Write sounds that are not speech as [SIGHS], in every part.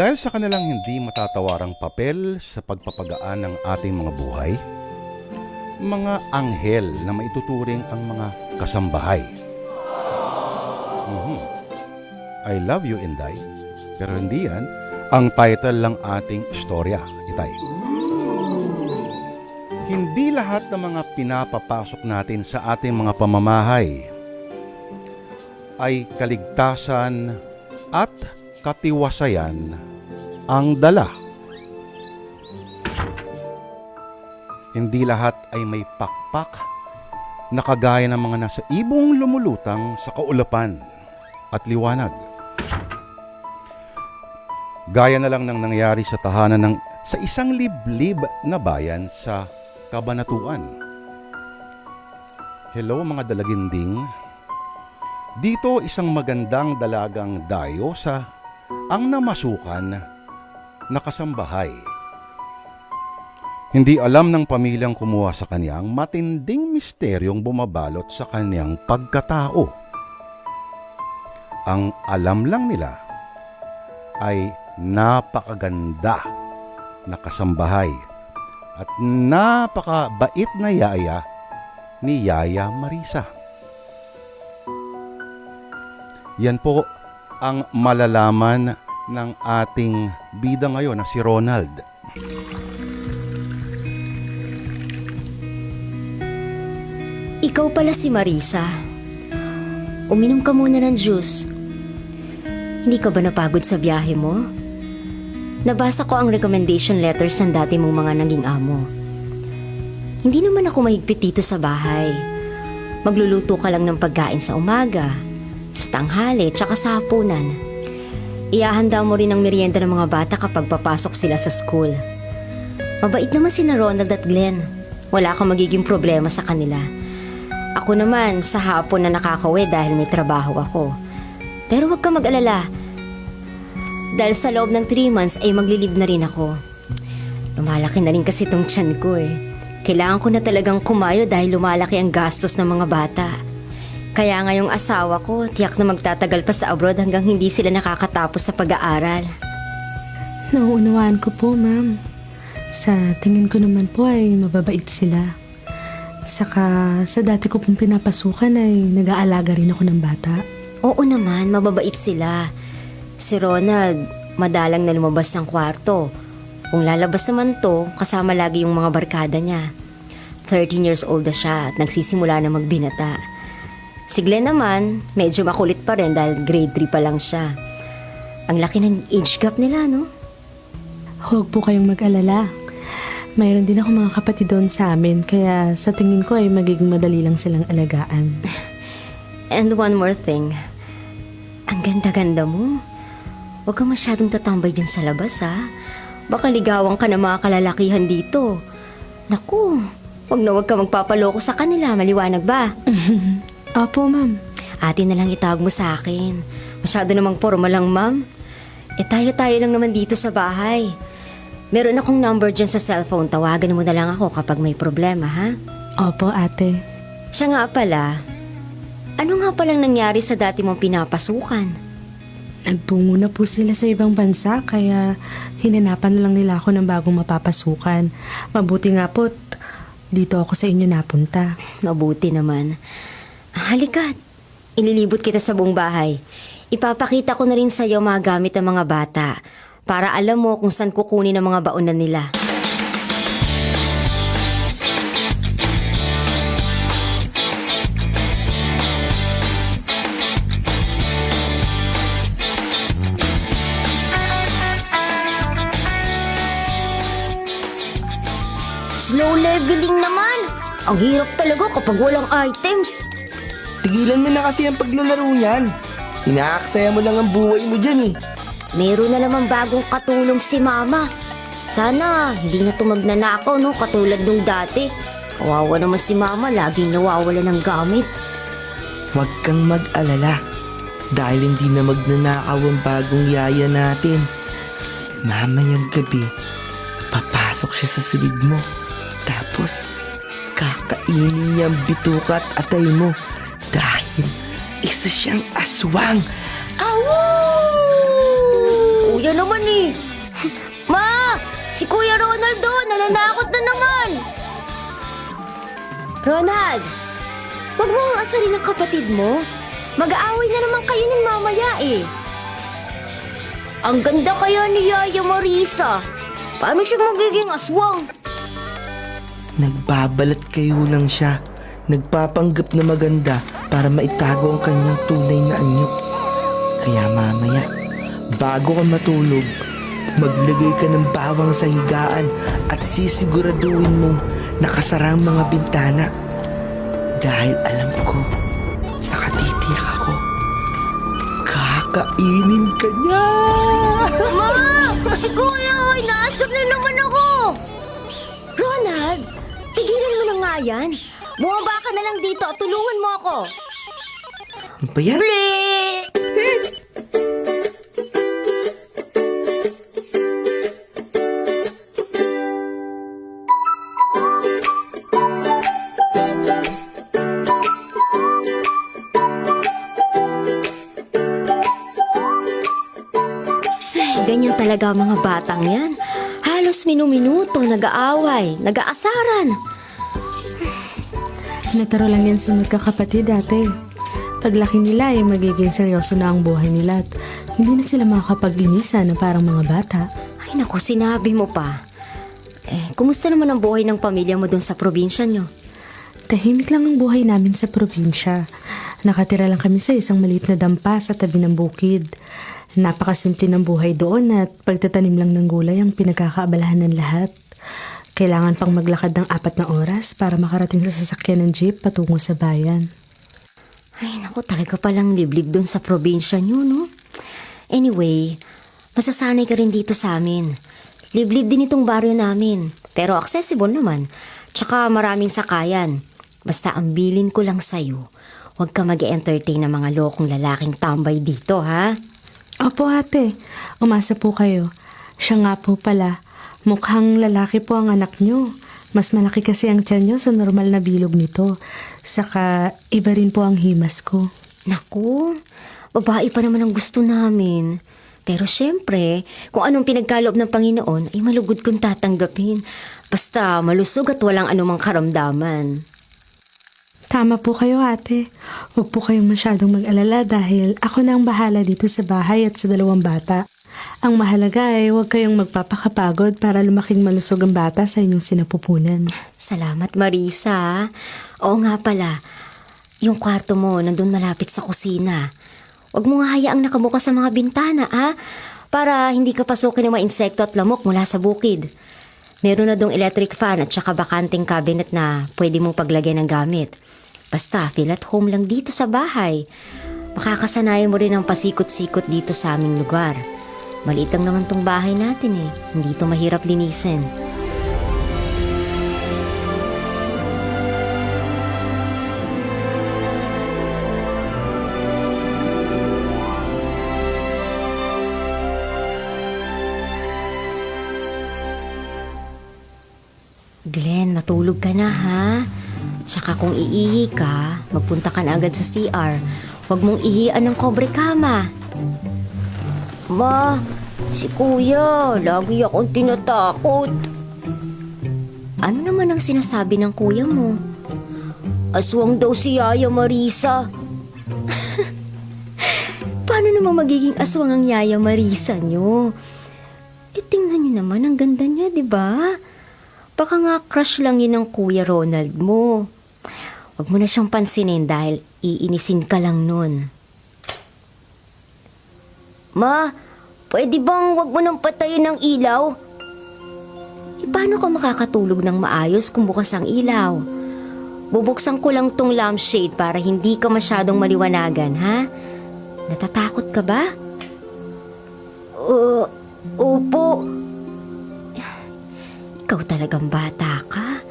Dahil sa kanilang hindi matatawarang papel sa pagpapagaan ng ating mga buhay, mga anghel na maituturing ang mga kasambahay. Mhm. I love you, Inday. Pero hindi yan ang title lang ating istorya, Itay. Hindi lahat ng mga pinapapasok natin sa ating mga pamamahay ay kaligtasan at katiwasayan ang dala. Hindi lahat ay may pakpak na kagaya ng mga nasa ibong lumulutang sa kaulapan at liwanag. Gaya na lang ng nangyari sa tahanan ng sa isang liblib na bayan sa Kabanatuan. Hello mga dalaginding. Dito isang magandang dalagang dayo sa ang namasukan na kasambahay. Hindi alam ng pamilyang kumuha sa kanyang matinding misteryong bumabalot sa kanyang pagkatao. Ang alam lang nila ay napakaganda na kasambahay at napakabait na yaya ni Yaya Marisa. Yan po ang malalaman ng ating bida ngayon na si Ronald. Ikaw pala si Marisa. Uminom ka muna ng juice. Hindi ka ba napagod sa biyahe mo? Nabasa ko ang recommendation letters ng dati mong mga naging amo. Hindi naman ako mahigpit dito sa bahay. Magluluto ka lang ng pagkain sa umaga, sa tanghali, tsaka sa hapunan. Iahanda mo rin ang merienda ng mga bata kapag papasok sila sa school. Mabait naman si na Ronald at Glenn. Wala kang magiging problema sa kanila. Ako naman, sa hapon na nakakauwi dahil may trabaho ako. Pero huwag ka mag-alala. Dahil sa loob ng 3 months ay maglilib na rin ako. Lumalaki na rin kasi tong tiyan ko eh. Kailangan ko na talagang kumayo dahil lumalaki ang gastos ng mga bata. Kaya ngayong asawa ko, tiyak na magtatagal pa sa abroad hanggang hindi sila nakakatapos sa pag-aaral. Nauunawaan ko po, ma'am. Sa tingin ko naman po ay mababait sila. Saka sa dati ko pong pinapasukan ay nag-aalaga rin ako ng bata. Oo naman, mababait sila. Si Ronald, madalang na lumabas ng kwarto. Kung lalabas naman to, kasama lagi yung mga barkada niya. 13 years old na siya at nagsisimula na magbinata. Si Glenn naman, medyo makulit pa rin dahil grade 3 pa lang siya. Ang laki ng age gap nila, no? Huwag po kayong mag-alala. Mayroon din ako mga kapatid doon sa amin, kaya sa tingin ko ay magiging madali lang silang alagaan. [SIGHS] And one more thing. Ang ganda-ganda mo. Huwag ka masyadong tatambay dyan sa labas, ha? Baka ligawan ka ng mga kalalakihan dito. Naku, wag na wag ka magpapaloko sa kanila, maliwanag ba? [LAUGHS] Opo, ma'am. Ate na lang itawag mo sa akin. Masyado namang formal lang, ma'am. Eh tayo-tayo lang naman dito sa bahay. Meron akong number dyan sa cellphone. Tawagan mo na lang ako kapag may problema, ha? Opo, ate. Siya nga pala, ano nga palang nangyari sa dati mong pinapasukan? Nagtungo na po sila sa ibang bansa, kaya hinanapan na lang nila ako ng bagong mapapasukan. Mabuti nga po't dito ako sa inyo napunta. Mabuti naman. Halika, ililibot kita sa buong bahay. Ipapakita ko na rin sa iyo mga gamit ng mga bata para alam mo kung saan kukunin ang mga baunan nila. Slow leveling naman! Ang hirap talaga kapag walang items. Tigilan mo na kasi ang paglalaro niyan. Inaaksaya mo lang ang buhay mo dyan eh. Meron na naman bagong katulong si Mama. Sana hindi na tumagnanakaw no katulad nung dati. Kawawa naman si Mama, laging nawawala ng gamit. Huwag kang mag-alala. Dahil hindi na magnanakaw ang bagong yaya natin. Mamayang gabi, papasok siya sa silid mo. Tapos, kakainin niya ang bituka at atay mo. Dahil isa siyang aswang. Awo! Kuya naman eh, [LAUGHS] Si Kuya Ronaldo, nananakot na naman! Ronald! Huwag mo ang asarin ng kapatid mo. Mag-aaway na naman kayo ng mamaya eh. Ang ganda kaya ni Yaya Marisa. Paano siya magiging aswang? Nagbabalat kayo lang siya. Nagpapanggap na maganda para maitago ang kanyang tunay na anyo. Kaya mamaya, bago ka matulog, maglagay ka ng bawang sa higaan at sisiguraduhin mong nakasara ang mga bintana. Dahil alam ko, nakatitiyak ako. Kakainin ka niya! Ma! Si Kuya, oy, naasap na naman ako! Ronald, tigilan mo na nga yan. Bumaba ka na lang dito at tulungan mo ako. Ano ba yan? Ganyan talaga ang mga batang yan. Halos minuminuto, nag-aaway, nag-aasaran. Nataro lang yan sa magkakapatid dati. Paglaki nila ay magiging seryoso na ang buhay nila at hindi na sila makakapag-inisa na parang mga bata. Ay naku, sinabi mo pa. Eh, kumusta naman ang buhay ng pamilya mo doon sa probinsya nyo? Tahimik lang ang buhay namin sa probinsya. Nakatira lang kami sa isang maliit na dampa sa tabi ng bukid. Napakasimple ng buhay doon at pagtatanim lang ng gulay ang pinagkakaabalahan ng lahat. Kailangan pang maglakad ng apat na oras para makarating sa sasakyan ng jeep patungo sa bayan. Ay naku, talaga palang liblib doon sa probinsya nyo, no? Anyway, masasanay ka rin dito sa amin. Liblib din itong baryo namin, pero accessible naman. Tsaka maraming sakayan. Basta ang bilin ko lang sa'yo, huwag ka mag entertain ng mga lokong lalaking tambay dito, ha? Opo ate, umasa po kayo. Siya nga po pala, mukhang lalaki po ang anak nyo. Mas malaki kasi ang tiyan nyo sa normal na bilog nito. Saka iba rin po ang himas ko. Naku, babae pa naman ang gusto namin. Pero syempre, kung anong pinagkaloob ng Panginoon ay malugod kong tatanggapin. Basta malusog at walang anumang karamdaman. Tama po kayo ate. Huwag po kayong masyadong mag-alala dahil ako na ang bahala dito sa bahay at sa dalawang bata. Ang mahalaga ay huwag kayong magpapakapagod para lumaking malusog ang bata sa inyong sinapupunan. Salamat Marisa. Oo nga pala, yung kwarto mo nandun malapit sa kusina. Huwag mo nga hayaang nakabukas sa mga bintana, ha? Para hindi ka pasukin ng mga insekto at lamok mula sa bukid. Meron na dong electric fan at saka bakanting cabinet na pwede mong paglagyan ng gamit. Basta, feel at home lang dito sa bahay. Makakasanayan mo rin ang pasikot-sikot dito sa aming lugar. Maliit lang naman tong bahay natin eh. Hindi to mahirap linisin. Glenn, matulog ka na ha. Tsaka kung iihi ka, magpunta ka na agad sa CR. Huwag mong ihian ng kobre kama. Ma, si kuya, lagi akong tinatakot. Ano naman ang sinasabi ng kuya mo? Aswang daw si Yaya Marisa. [LAUGHS] Paano naman magiging aswang ang Yaya Marisa nyo? Eh, tingnan nyo naman, ang ganda niya, di ba? Baka nga crush lang yun ng Kuya Ronald mo. Huwag mo na siyang pansinin dahil iinisin ka lang nun. Ma, pwede bang wag mo nang patayin ang ilaw? E paano ka makakatulog ng maayos kung bukas ang ilaw? Bubuksan ko lang tong lampshade para hindi ka masyadong maliwanagan, ha? Natatakot ka ba? Uh, opo. Ikaw talagang bata ka.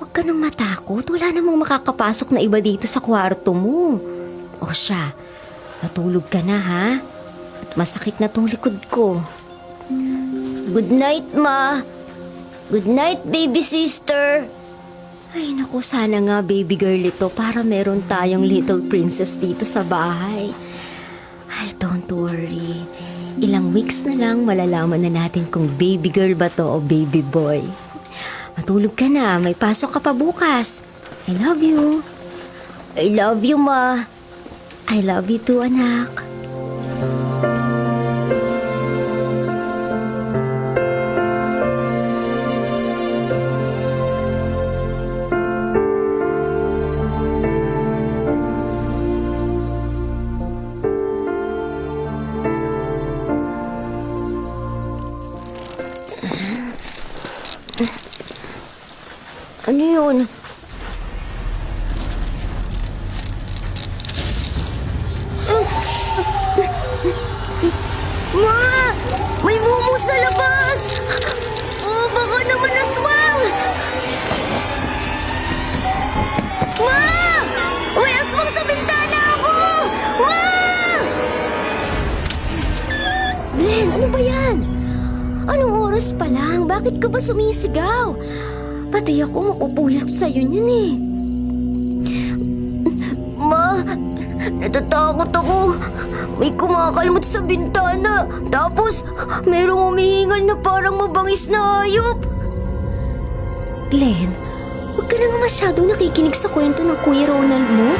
Huwag ka nang matakot. Wala namang makakapasok na iba dito sa kwarto mo. O siya, natulog ka na ha? Masakit na tong likod ko. Good night, ma. Good night, baby sister. Ay, naku, sana nga baby girl ito para meron tayong little princess dito sa bahay. Ay, don't worry. Ilang weeks na lang malalaman na natin kung baby girl ba to o baby boy. Matulog ka na, may pasok ka pa bukas. I love you. I love you, ma. I love you too, anak. Anong oras pa lang? Bakit ka ba sumisigaw? Pati ako mapupuyat sa'yo niyan eh. Ma, natatakot ako. May kumakalmot sa bintana. Tapos, merong umihingal na parang mabangis na hayop. Glenn, huwag ka na nga masyadong nakikinig sa kwento ng Kuya Ronald mo.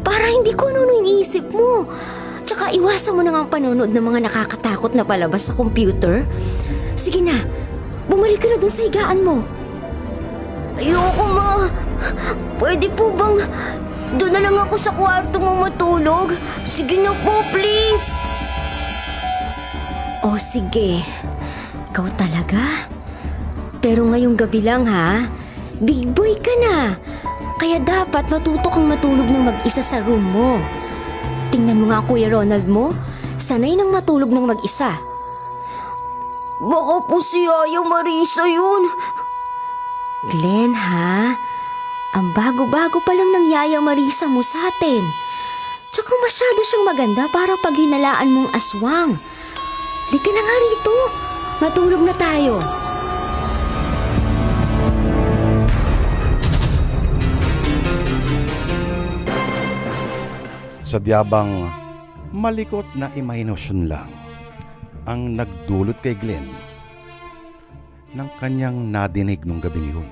Para hindi ko ano iniisip mo. Tsaka iwasan mo na nga ang panonood ng mga nakakatakot na palabas sa computer. Sige na, bumalik ka na dun sa higaan mo. Ayoko, ma. Pwede po bang doon na lang ako sa kwarto mo matulog? Sige na po, please. O sige. Ikaw talaga? Pero ngayong gabi lang ha, big boy ka na. Kaya dapat matuto kang matulog ng mag-isa sa room mo. Tingnan mo nga Kuya Ronald mo, sanay nang matulog ng mag-isa. Baka po si Yaya Marisa yun. Glenn, ha? Ang bago-bago pa lang ng Yaya Marisa mo sa atin. Tsaka masyado siyang maganda para pag hinalaan mong aswang. Lika na nga rito. Matulog na tayo. Sadya bang malikot na imahinasyon lang ang nagdulot kay Glenn ng kanyang nadinig nung gabing yun.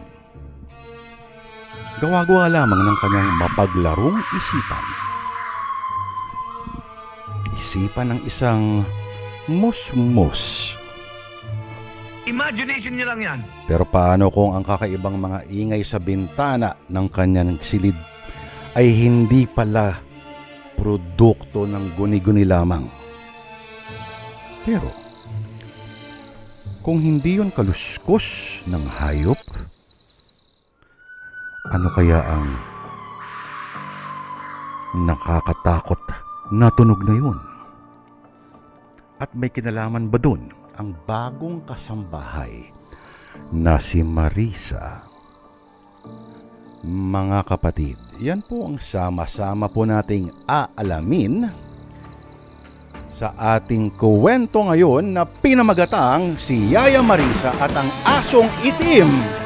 Gawa-gawa lamang ng kanyang mapaglarong isipan. Isipan ng isang mus-mus. Imagination niyo lang yan. Pero paano kung ang kakaibang mga ingay sa bintana ng kanyang silid ay hindi pala produkto ng guni-guni lamang? Pero, kung hindi yon kaluskos ng hayop, ano kaya ang nakakatakot na tunog na yun? At may kinalaman ba dun ang bagong kasambahay na si Marisa? Mga kapatid, yan po ang sama-sama po nating aalamin sa ating kuwento ngayon na pinamagatang si Yaya Marisa at ang asong itim.